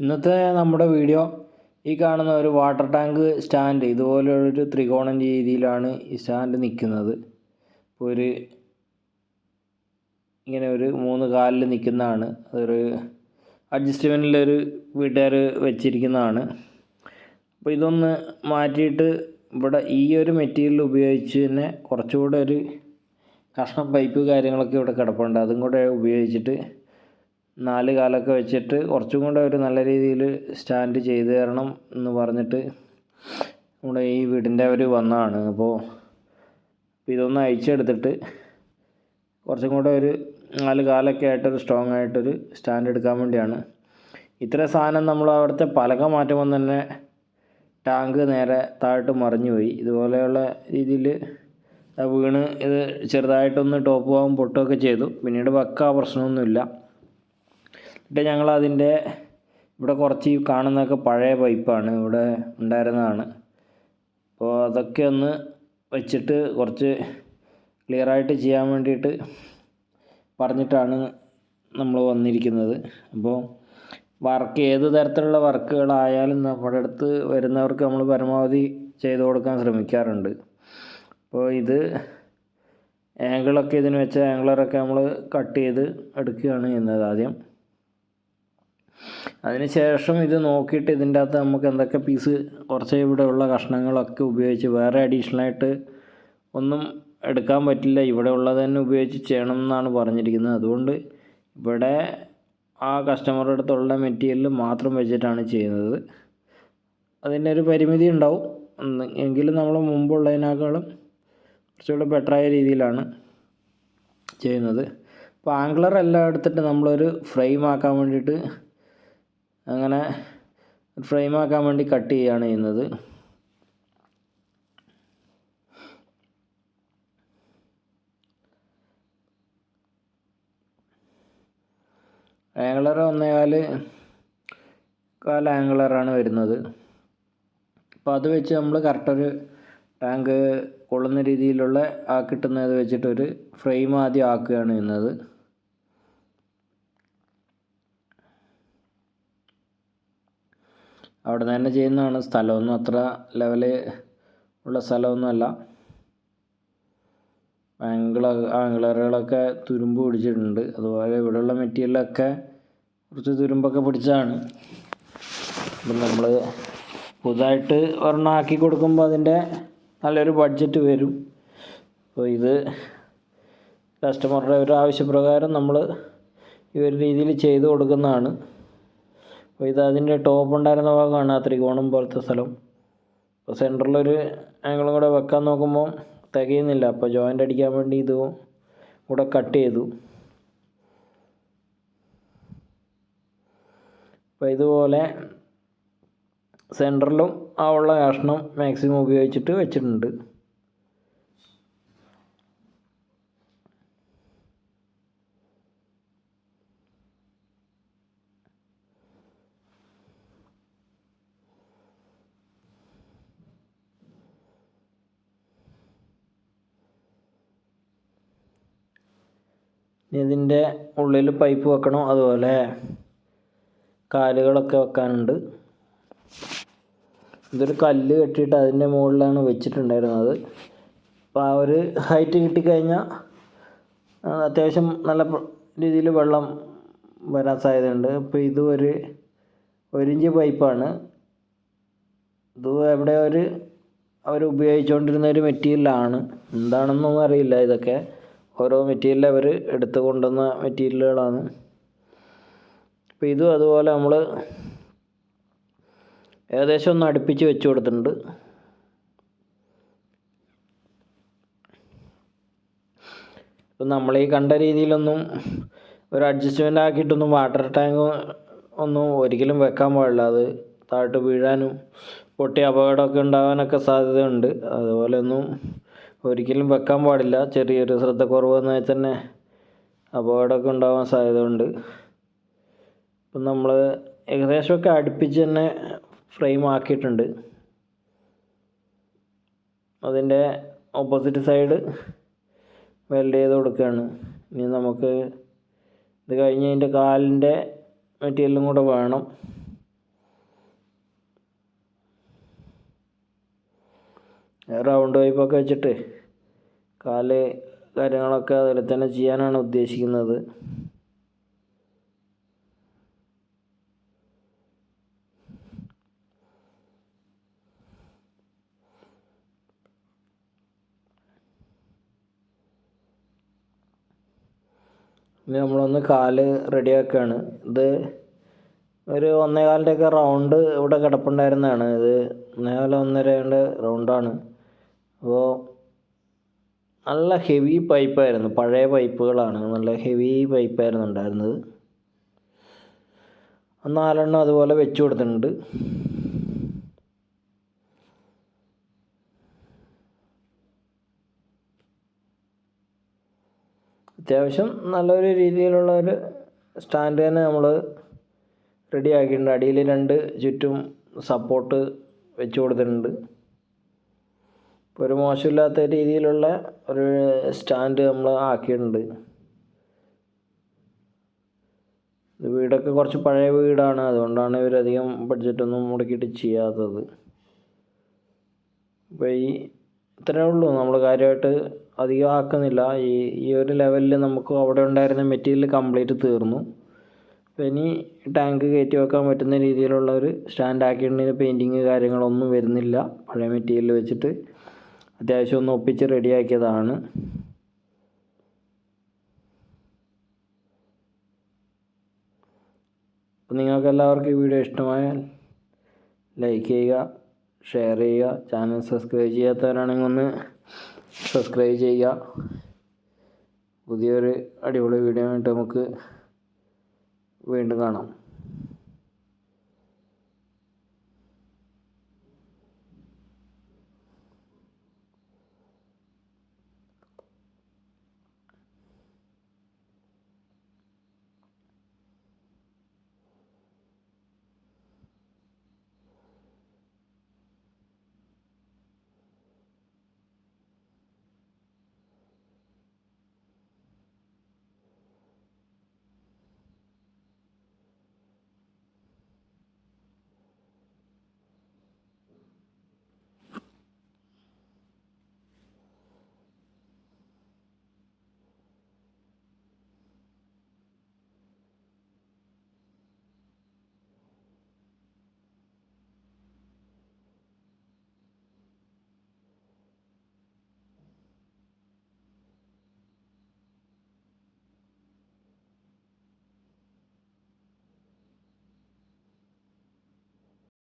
ഇന്നത്തെ നമ്മുടെ വീഡിയോ ഈ കാണുന്ന ഒരു വാട്ടർ ടാങ്ക് സ്റ്റാൻഡ് ഇതുപോലൊരു ത്രികോണ രീതിയിലാണ് ഈ സ്റ്റാൻഡ് നിൽക്കുന്നത്. ഇപ്പോൾ ഒരു ഇങ്ങനെ ഒരു മൂന്ന് കാലിൽ നിൽക്കുന്നതാണ്. അതൊരു അഡ്ജസ്റ്റ്മെന്റിലൊരു വീട്ടുകാർ വെച്ചിരിക്കുന്നതാണ്. അപ്പോൾ ഇതൊന്ന് മാറ്റിയിട്ട് ഇവിടെ ഈ ഒരു മെറ്റീരിയൽ ഉപയോഗിച്ച് തന്നെ കുറച്ചുകൂടെ ഒരു കഷ്ണം പൈപ്പ് കാര്യങ്ങളൊക്കെ ഇവിടെ കിടപ്പുണ്ട്. അതും കൂടെ ഉപയോഗിച്ചിട്ട് നാല് കാലൊക്കെ വെച്ചിട്ട് കുറച്ചും കൂടെ ഒരു നല്ല രീതിയിൽ സ്റ്റാൻഡ് ചെയ്ത് തരണം എന്ന് പറഞ്ഞിട്ട് നമ്മുടെ ഈ വീടിന്റെ അവർ വന്നതാണ് അപ്പോൾ ഇതൊന്ന് അയച്ചെടുത്തിട്ട് കുറച്ചും കൂടെ ഒരു നാല് കാലൊക്കെ ആയിട്ടൊരു സ്ട്രോങ് ആയിട്ടൊരു സ്റ്റാൻഡ് എടുക്കാൻ വേണ്ടിയാണ്. ഇത്ര സാധനം നമ്മൾ അവിടുത്തെ പലക മാറ്റുമ്പോൾ തന്നെ ടാങ്ക് നേരെ താഴോട്ട് മറിഞ്ഞു പോയി. ഇതുപോലെയുള്ള രീതിയിൽ വീണ് ഇത് ചെറുതായിട്ടൊന്ന് ടോപ്പ് പോകാൻ പൊട്ടുകയൊക്കെ ചെയ്തു. പിന്നീട് വക്കാ പ്രശ്നമൊന്നുമില്ല. എന്നിട്ട് ഞങ്ങൾ അതിന്റെ ഇവിടെ കുറച്ച് ഈ കാണുന്നതൊക്കെ പഴയ പൈപ്പാണ് ഇവിടെ ഉണ്ടായിരുന്നതാണ്. അപ്പോൾ അതൊക്കെ ഒന്ന് വെച്ചിട്ട് കുറച്ച് ക്ലിയറായിട്ട് ചെയ്യാൻ വേണ്ടിയിട്ട് പറഞ്ഞിട്ടാണ് നമ്മൾ വന്നിരിക്കുന്നത്. അപ്പോൾ വർക്ക് ഏത് തരത്തിലുള്ള വർക്കുകളായാലും നമ്മുടെ അടുത്ത് വരുന്നവർക്ക് നമ്മൾ പരമാവധി ചെയ്തു കൊടുക്കാൻ ശ്രമിക്കാറുണ്ട്. അപ്പോൾ ഇത് ആംഗിളൊക്കെ ഇതിന് വെച്ച ആംഗിളറൊക്കെ നമ്മൾ കട്ട് ചെയ്ത് എടുക്കുകയാണ് ചെയ്യുന്നത് ആദ്യം. അതിന് ശേഷം ഇത് നോക്കിയിട്ട് ഇതിന്റെ അകത്ത് നമുക്ക് എന്തൊക്കെ പീസ് കുറച്ച് ഇവിടെ ഉള്ള കഷ്ണങ്ങളൊക്കെ ഉപയോഗിച്ച് വേറെ അഡീഷണലായിട്ട് ഒന്നും എടുക്കാൻ പറ്റില്ല. ഇവിടെ ഉള്ളത് തന്നെ ഉപയോഗിച്ച് ചെയ്യണം എന്നാണ് പറഞ്ഞിരിക്കുന്നത്. അതുകൊണ്ട് ഇവിടെ ആ കസ്റ്റമറുടെ അടുത്തുള്ള മെറ്റീരിയൽ മാത്രം വെച്ചിട്ടാണ് ചെയ്യുന്നത്. അതിന്റെ ഒരു പരിമിതി ഉണ്ടാവും. എങ്കിലും നമ്മൾ മുമ്പുള്ളതിനേക്കാളും കുറച്ചുകൂടെ ബെറ്ററായ രീതിയിലാണ് ചെയ്യുന്നത്. അപ്പോൾ ആംഗ്ലർ എല്ലാം എടുത്തിട്ട് നമ്മളൊരു ഫ്രെയിം ആക്കാൻ വേണ്ടിയിട്ട് അങ്ങനെ ഫ്രെയിം ആക്കാൻ വേണ്ടി കട്ട് ചെയ്യുകയാണ് ചെയ്യുന്നത്. ആംഗിളർ ഒന്നേകാൽ കാൽ ആംഗിളറാണ് വരുന്നത്. അപ്പോൾ അത് വെച്ച് നമ്മൾ കറക്റ്റൊരു ടാങ്ക് കൊള്ളുന്ന രീതിയിലുള്ള ആ കിട്ടുന്നത് വെച്ചിട്ടൊരു ഫ്രെയിം ആദ്യം ആക്കുകയാണ് ചെയ്യുന്നത്. അവിടെ നിന്ന് തന്നെ ചെയ്യുന്നതാണ്. സ്ഥലമൊന്നും അത്ര ലെവൽ ഉള്ള സ്ഥലമൊന്നുമല്ല. ആംഗിള ആംഗിളറുകളൊക്കെ തുരുമ്പ് പിടിച്ചിട്ടുണ്ട്. അതുപോലെ ഇവിടെയുള്ള മെറ്റീരിയലൊക്കെ കുറച്ച് തുരുമ്പൊക്കെ പിടിച്ചതാണ്. അപ്പം നമ്മൾ പുതുതായിട്ട് ഒരെണ്ണം ആക്കി കൊടുക്കുമ്പോൾ അതിന്റെ നല്ലൊരു ബഡ്ജറ്റ് വരും. അപ്പോൾ ഇത് കസ്റ്റമറുടെ ഒരു ആവശ്യപ്രകാരം നമ്മൾ ഈ ഒരു രീതിയിൽ ചെയ്ത് കൊടുക്കുന്നതാണ്. അപ്പോൾ ഇത് അതിന്റെ ടോപ്പ് ഉണ്ടായിരുന്ന ഭാഗമാണ് ആ ത്രികോണം പോലത്തെ സ്ഥലം. അപ്പോൾ സെന്ററിലൊരു ആംഗിളും കൂടെ വെക്കാൻ നോക്കുമ്പോൾ തികയുന്നില്ല. അപ്പോൾ ജോയിന്റ് അടിക്കാൻ വേണ്ടി ഇത് കൂടെ കട്ട് ചെയ്തു. അപ്പോൾ ഇതുപോലെ സെന്ററിലും ആ ഉള്ള കഷ്ണം മാക്സിമം ഉപയോഗിച്ചിട്ട് വെച്ചിട്ടുണ്ട്. ഇതിന്റെ ഉള്ളിൽ പൈപ്പ് വെക്കണം? അതുപോലെ കാലുകളൊക്കെ വെക്കാനുണ്ട്. ഇതൊരു കല്ല് കെട്ടിയിട്ട് അതിന്റെ മുകളിലാണ് വെച്ചിട്ടുണ്ടായിരുന്നത്. അപ്പോൾ ആ ഒരു ഹൈറ്റ് കിട്ടിക്കഴിഞ്ഞാൽ അത്യാവശ്യം നല്ല രീതിയിൽ വെള്ളം വരാൻ സാധ്യതയുണ്ട്. അപ്പോൾ ഇത് ഒരു ഒരിഞ്ച് പൈപ്പാണ് ഇത് എവിടെ ഒരു അവർ ഉപയോഗിച്ചുകൊണ്ടിരുന്ന ഒരു മെറ്റീരിയലാണ് എന്താണെന്നൊന്നും അറിയില്ല ഇതൊക്കെ. ഓരോ മെറ്റീരിയൽ അവർ എടുത്തു കൊണ്ടുവന്ന മെറ്റീരിയലുകളാണ് അപ്പോൾ ഇതും അതുപോലെ നമ്മൾ ഏകദേശം ഒന്ന് അടുപ്പിച്ച് വെച്ച് കൊടുത്തിട്ടുണ്ട്. ഇപ്പം നമ്മൾ ഈ കണ്ട രീതിയിലൊന്നും ഒരു അഡ്ജസ്റ്റ്മെന്റ് ആക്കിയിട്ടൊന്നും വാട്ടർ ടാങ്ക് ഒന്നും ഒരിക്കലും വെക്കാൻ പാടില്ല. അത് താഴോട്ട് വീഴാനും പൊട്ടി അപകടമൊക്കെ ഉണ്ടാകാനൊക്കെ സാധ്യതയുണ്ട്. അതുപോലെ ഒന്നും ഒരിക്കലും വെക്കാൻ പാടില്ല. ചെറിയൊരു ശ്രദ്ധക്കുറവ് വന്നാൽ തന്നെ അപകടമൊക്കെ ഉണ്ടാകാൻ സാധ്യതയുണ്ട്. അപ്പം നമ്മൾ ഏകദേശമൊക്കെ അടുപ്പിച്ച് തന്നെ ഫ്രെയിം ആക്കിയിട്ടുണ്ട്. അതിന്റെ ഓപ്പോസിറ്റ് സൈഡ് വെൽഡ് ചെയ്ത് കൊടുക്കുകയാണ്. ഇനി നമുക്ക് ഇത് കഴിഞ്ഞ് അതിന്റെ കാലിന്റെ മെറ്റീരിയലും കൂടെ വേണം. റൗണ്ട് പൈപ്പൊക്കെ വെച്ചിട്ട് കാൽ കാര്യങ്ങളൊക്കെ അതിൽ തന്നെ ചെയ്യാനാണ് ഉദ്ദേശിക്കുന്നത്. ഇനി നമ്മളൊന്ന് കാൽ റെഡിയാക്കുകയാണ് ഇത് ഒരു ഒന്നേകാലിന്റെയൊക്കെ റൗണ്ട് ഇവിടെ കിടപ്പുണ്ടായിരുന്നതാണ്. ഇത് ഒന്നേകാല ഒന്നരയുടെ റൗണ്ടാണ് അപ്പോൾ നല്ല ഹെവി പൈപ്പായിരുന്നു പഴയ പൈപ്പുകളാണ് നല്ല ഹെവി പൈപ്പായിരുന്നു ഉണ്ടായിരുന്നത്. നാലെണ്ണം അതുപോലെ വെച്ച് കൊടുത്തിട്ടുണ്ട്. അത്യാവശ്യം നല്ലൊരു രീതിയിലുള്ള ഒരു സ്റ്റാൻഡ് തന്നെ നമ്മൾ റെഡിയാക്കിയിട്ടുണ്ട് അടിയിൽ രണ്ട് ചുറ്റും സപ്പോർട്ട് വെച്ച് കൊടുത്തിട്ടുണ്ട്. ഇപ്പോൾ ഒരു മോശമില്ലാത്ത രീതിയിലുള്ള ഒരു സ്റ്റാൻഡ് നമ്മൾ ആക്കിയിട്ടുണ്ട്. ഇത് വീടൊക്കെ കുറച്ച് പഴയ വീടാണ്. അതുകൊണ്ടാണ് ഇവരധികം ബഡ്ജറ്റൊന്നും മുടക്കിയിട്ട് ചെയ്യാത്തത്. അപ്പോൾ ഈ ഇത്രയേ ഉള്ളൂ. നമ്മൾ കാര്യമായിട്ട് അധികം ആക്കുന്നില്ല. ഈ ഈ ഒരു ലെവലിൽ നമുക്ക് അവിടെ ഉണ്ടായിരുന്ന മെറ്റീരിയൽ കംപ്ലീറ്റ് തീർന്നു. അപ്പോൾ ഇനി ടാങ്ക് കയറ്റി വെക്കാൻ പറ്റുന്ന രീതിയിലുള്ള ഒരു സ്റ്റാൻഡ് ആക്കിയിട്ടുണ്ടെങ്കിൽ പെയിന്റിങ് കാര്യങ്ങളൊന്നും വരുന്നില്ല. പഴയ മെറ്റീരിയൽ വെച്ചിട്ട്. അത്യാവശ്യം ഒന്ന് ഒപ്പിച്ച് റെഡിയാക്കിയതാണ്. അപ്പം നിങ്ങൾക്ക് എല്ലാവർക്കും ഈ വീഡിയോ ഇഷ്ടമായാൽ ലൈക്ക് ചെയ്യുക ഷെയർ ചെയ്യുക ചാനൽ സബ്സ്ക്രൈബ് ചെയ്യാത്തവരാണെങ്കിൽ ഒന്ന് സബ്സ്ക്രൈബ് ചെയ്യുക. പുതിയൊരു അടിപൊളി വീഡിയോ ആയിട്ട് നമുക്ക് വീണ്ടും കാണാം.